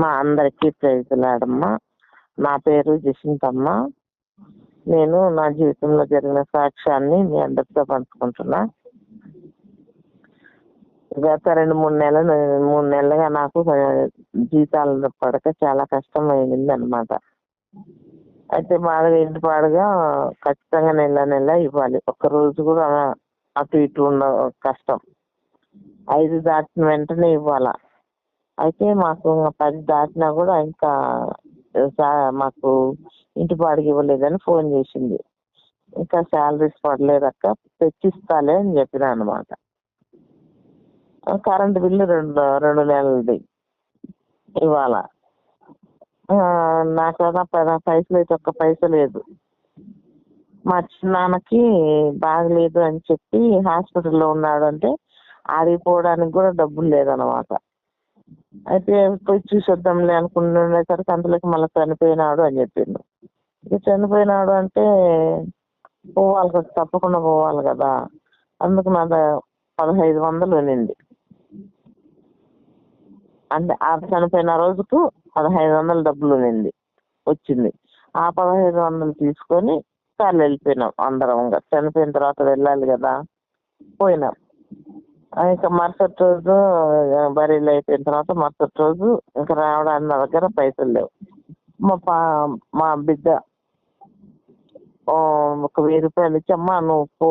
మా అందరికీ ప్రైజులాడమ్మా. నా పేరు జసింతమ్మ. నేను నా జీవితంలో జరిగిన సాక్ష్యాన్ని మీ అందరితో పంచుకుంటున్నా. గత రెండు మూడు నెలలు మూడు నెలలుగా నాకు జీతాలు పడక చాలా కష్టం అయింది అనమాట అయితే బాగా ఇంటి పాడుగా ఖచ్చితంగా నెల నెల ఇవ్వాలి. ఒక్క రోజు కూడా అటు ఇటు ఉన్న కష్టం. ఐదు దాటిన వెంటనే ఇవ్వాలా? అయితే మాకు పది దాటినా కూడా ఇంకా మాకు ఇంటి బాడికి ఇవ్వలేదని ఫోన్ చేసింది. ఇంకా శాలరీస్ పడలేదక్క తెచ్చిస్తాలే అని చెప్పిన అనమాట కరెంట్ బిల్లు రెండు రెండు నెలలది ఇవాళ. నాకు పైసలు అయితే ఒక్క పైస లేదు. మా చిన్నాన్నకి బాగలేదు అని చెప్పి హాస్పిటల్లో ఉన్నాడు అంటే కూడా డబ్బులు లేదనమాట అయితే పోయి చూసి వద్దాంలే అనుకునేసరికి అందులోకి మళ్ళీ చనిపోయినాడు అని చెప్పిండు. ఇక చనిపోయినాడు అంటే పోవాలి కదా తప్పకుండా పోవాలి కదా. అందుకు నా పదహైదు వందలు ఉన్నింది అంటే ఆ చనిపోయిన రోజుకు పదహైదు వందల డబ్బులు ఉన్నింది వచ్చింది. ఆ పదహైదు వందలు తీసుకొని కాళ్ళు వెళ్ళిపోయినాం అందరం ఇంకా. చనిపోయిన తర్వాత వెళ్ళాలి కదా. పోయినాం. ఇంకా మరుసటి రోజు బరీలు అయిపోయిన తర్వాత మరుసటి రోజు ఇంకా రావడానికి నా దగ్గర పైసలు లేవు. మా పా మా బిడ్డ ఒక వెయ్యి రూపాయలు ఇచ్చి అమ్మా నువ్వు పో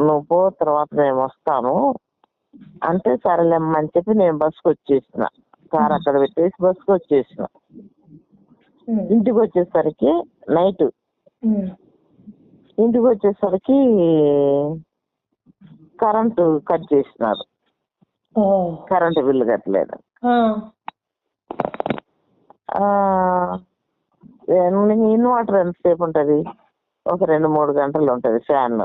నువ్వు పో తర్వాత నేను వస్తాను అంటే సరేలేమ్మా అని చెప్పి నేను బస్కి వచ్చేసిన. కార్ అక్కడ పెట్టేసి బస్కి వచ్చేసిన. ఇంటికి వచ్చేసరికి నైట్. ఇంటికి వచ్చేసరికి కరెంటు కట్ చేసినారు. కరెంటు బిల్లు కట్టలేదు. ఇన్వర్టర్ ఎంతసేపు ఉంటుంది? ఒక రెండు మూడు గంటలు ఉంటుంది ఫ్యాన్.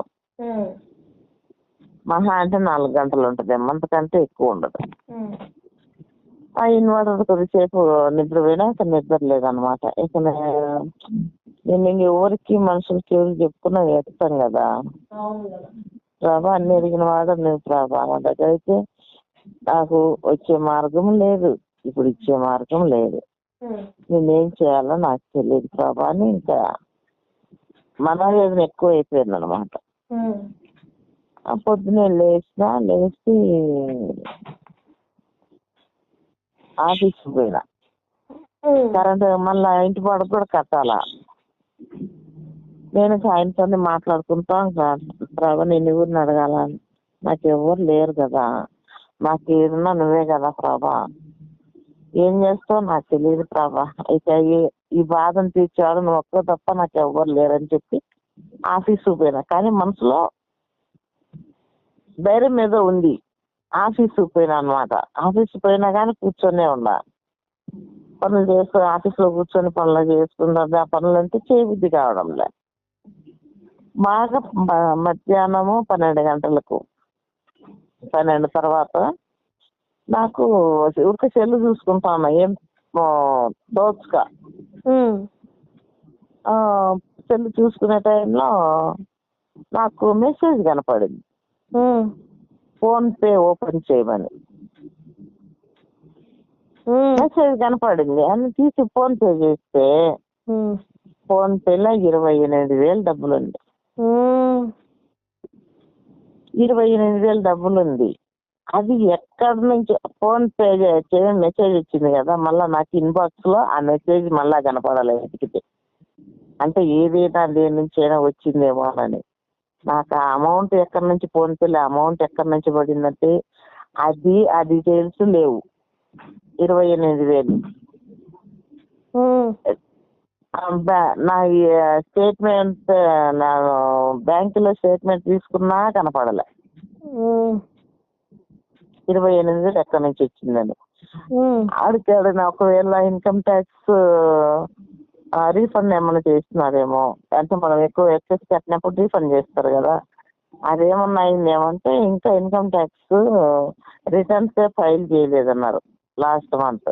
మహా అంటే నాలుగు గంటలు ఉంటుంది. అంతకంటే ఎక్కువ ఉండదు. ఆ ఇన్వర్టర్ కొద్దిసేపు నిద్ర పోయినా ఇక నిద్ర లేదనమాట. ఇక నేను ఇంక ఎవరికి మనుషులకి ఎవరికి చెప్పుకున్నా అవును కదా. ప్రభా అన్ని ఎరిగిన వాడు నువ్వు ప్రభా నా దగ్గర అయితే నాకు వచ్చే మార్గం లేదు. ఇప్పుడు ఇచ్చే మార్గం లేదు. నేనేం చేయాలో నాకు తెలియదు ప్రభా అని ఇంకా మనోవేదన ఎక్కువ అయిపోయింది అనమాట ఆ పొద్దునే లేచిన లేచి ఆఫీస్కి పోయినా. కరెంట్ మళ్ళా ఇంటి పాడకు కూడా కట్టాలా? నేను ఆయనతో మాట్లాడుకుంటా ప్రభా నేను ఎవరిని అడగాలని నాకు ఎవరు లేరు కదా. నాకు ఏదన్నా నువ్వే కదా ప్రభా. ఏం చేస్తావు నాకు తెలియదు ప్రభా. అయితే ఈ- ఈ బాధను తీర్చాడు నువ్వు ఒక్క తప్ప నాకు ఎవ్వరు లేరని చెప్పి ఆఫీస్ పోయినా. కానీ మనసులో ధైర్యం మీద ఉంది. ఆఫీస్ పోయినా అనమాట ఆఫీస్ పోయినా కానీ కూర్చొనే ఉన్నా. పనులు చేస్తూ ఆఫీస్లో కూర్చొని పనులు చేసుకుంటుంది ఆ పనులు అంటే చేయబుద్ధి కావడంలే. బాగా మధ్యాహ్నము పన్నెండు గంటలకు. పన్నెండు తర్వాత నాకు ఊరికే సెల్లు చూసుకుంటాను ఏం దోచుక సెల్లు చూసుకునే టైంలో నాకు మెసేజ్ కనపడింది. ఫోన్ పే ఓపెన్ చేయమని. మెసేజ్ కనపడింది. అని తీసి ఫోన్ పే చేస్తే ఫోన్ పేలో ఇరవై ఎనిమిది వేలు డబ్బులు ఉంది ఇరవై ఎనిమిది వేలు డబ్బులు ఉంది అది ఎక్కడి నుంచి ఫోన్ పే చేయని మెసేజ్ వచ్చింది కదా మళ్ళీ నాకు ఇన్బాక్స్లో ఆ మెసేజ్ మళ్ళా కనపడాలి వెతికితే అంటే ఏదైనా దేని నుంచి అయినా వచ్చిందేమో అని. నాకు ఆ అమౌంట్ ఎక్కడి నుంచి ఫోన్ పేలో అమౌంట్ ఎక్కడి నుంచి పడిందంటే అది ఆ డీటెయిల్స్ లేవు. ఇరవై ఎనిమిది వేలు. నా స్టేట్మెంట్ నా బ్యాంకులో స్టేట్మెంట్ తీసుకున్నా కనపడలే. ఇరవై ఎనిమిది ఎక్కడి నుంచి వచ్చిందని ఉమ్, అడిగాడు నా ఒకవేళ ఇన్కమ్ ట్యాక్స్ రీఫండ్ ఏమైనా చేస్తున్నారేమో అంటే మనం ఎక్కువ ఎక్సెస్ కట్టినప్పుడు రీఫండ్ చేస్తారు కదా అదేమన్నా అయిందేమంటే ఇంకా ఇన్కమ్ ట్యాక్స్ రిటర్న్స్ ఫైల్ చేయలేదన్నారు లాస్ట్ మంత్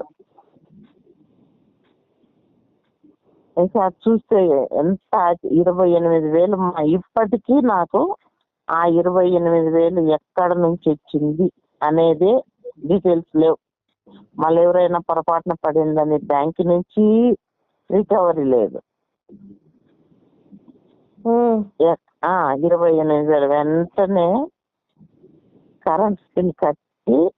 అది చూస్తే ఎంత ఇరవై ఎనిమిది వేలు మా- ఇప్పటికీ నాకు ఆ ఇరవై ఎనిమిది వేలు ఎక్కడ నుంచి వచ్చింది అనేది డీటెయిల్స్ లేవు. మళ్ళీ ఎవరైనా పొరపాటున పడిందని బ్యాంక్ నుంచి రికవరీ లేదు. ఇరవై ఎనిమిది వేలు. వెంటనే కరెంట్ బిల్ కట్టి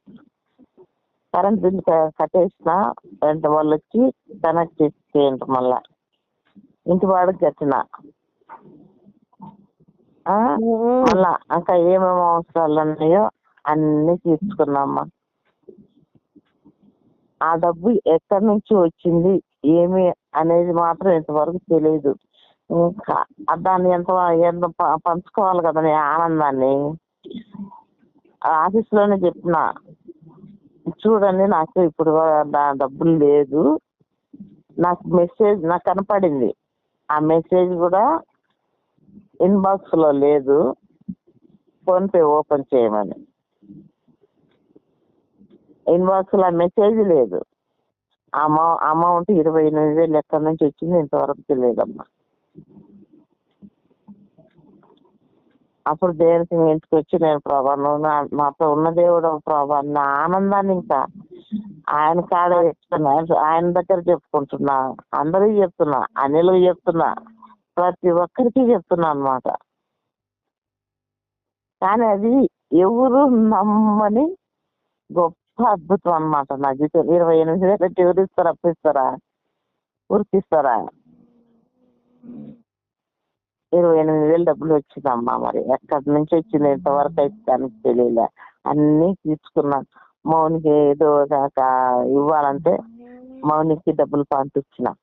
కరెంట్ బిల్ కట్టేసిన వెంట వాళ్ళు వచ్చి కనెక్ట్ చేసేయండి మళ్ళా. ఇంటి వాడికి కట్టిన. మళ్ళా ఇంకా ఏమేమి అవసరాలు ఉన్నాయో అన్ని తీర్చుకున్నామ్మా ఆ డబ్బు ఎక్కడి నుంచి వచ్చింది ఏమి అనేది మాత్రం ఇంతవరకు తెలియదు ఇంకా దాన్ని ఎంత ఎంత పంచుకోవాలి కదా నీ ఆనందాన్ని. ఆఫీస్లోనే చెప్పిన చూడండి నాకు ఇప్పుడు డబ్బులు లేదు. నాకు మెసేజ్ నాకు కనపడింది. ఆ మెసేజ్ కూడా ఇన్బాక్స్లో లేదు. ఫోన్ పే ఓపెన్ చేయమని. ఇన్బాక్స్లో మెసేజ్ లేదు. అమౌ అమౌంట్ ఇరవై ఎనిమిది వేలు ఎక్కడి నుంచి వచ్చింది ఇంతవరకు తెలియదమ్మా. అప్పుడు దేవునికి ఇంటికి వచ్చి నేను ప్రభా నువ్వు నా- ఉన్న దేవుడు ప్రభా నా ఆనందాన్ని ఇంకా ఆయన కాడ చెప్తున్నా. ఆయన దగ్గర చెప్పుకుంటున్నా. అందరికి చెప్తున్నా. అనిలకు చెప్తున్నా. ప్రతి ఒక్కరికి చెప్తున్నా అన్నమాట. కానీ అది ఎవరు నమ్మని గొప్ప అద్భుతం అన్నమాట. నా ఇరవై ఎనిమిది వేల పెట్టి అప్పిస్తారా ఉరికిస్తారా ఇరవై ఎనిమిది వేలు డబ్బులు వచ్చిందమ్మా మరి. ఎక్కడి నుంచి వచ్చింది ఎంతవరకు అయితే దానికి తెలియలే. అన్నీ తీసుకున్నాను మౌనికి ఏదో కాక ఇవ్వాలంటే మౌనికి డబ్బులు పంపించిన.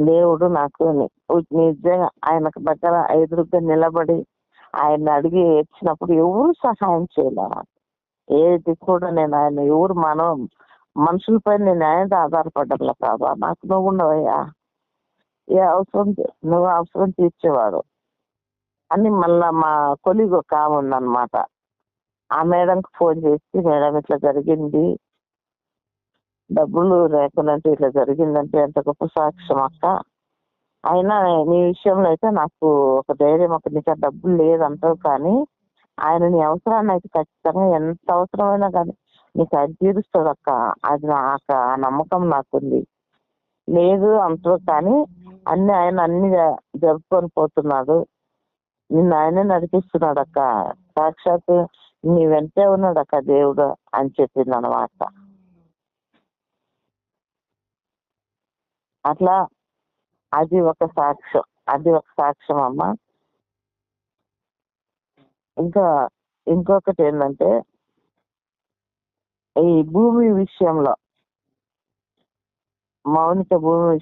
దేవుడు నాకు నిజంగా ఆయనకు దగ్గర ఎదురుగా నిలబడి ఆయన అడిగి ఇచ్చినప్పుడు ఎవరు సహాయం చేయలే నాకు. ఏది కూడా నేను ఆయన ఎవరు మనం మనుషులపై నేను ఆయన ఆధారపడ్డా ప్రభా. నాకు నువ్వు ఉండవయ్యా. ఏ అవసరం నువ్వు అవసరం తీర్చేవాడు. అని మళ్ళా మా కొలిగ్ ఒక ఆమె ఉందన్నమాట. ఆ మేడంకి ఫోన్ చేసి మేడం ఇట్లా జరిగింది. డబ్బులు లేకుండా ఇట్లా జరిగిందంటే ఎంత గొప్ప సాక్ష్యం అక్క. అయినా నీ విషయంలో అయితే నాకు ఒక ధైర్యం ఒక నీకు డబ్బులు లేదంటావు కానీ ఆయన నీ అవసరాన్ని అయితే ఖచ్చితంగా ఎంత అవసరమైనా కానీ నీకు అది తీరుస్తుంది అక్క. అది నాకు ఆ నమ్మకం నాకుంది. లేదు అంటావు కానీ అన్ని ఆయన అన్ని జరుపుకొని పోతున్నాడు. నిన్ను ఆయనే నడిపిస్తున్నాడు అక్క సాక్షాత్ నీ వెంటే ఉన్నాడు అక్క దేవుడు అని చెప్పింది అనమాట అట్లా అది ఒక సాక్ష్యం. అది ఒక సాక్ష్యం అమ్మ. ఇంకా ఇంకొకటి ఏంటంటే ఈ భూమి విషయంలో మౌనిక భూమి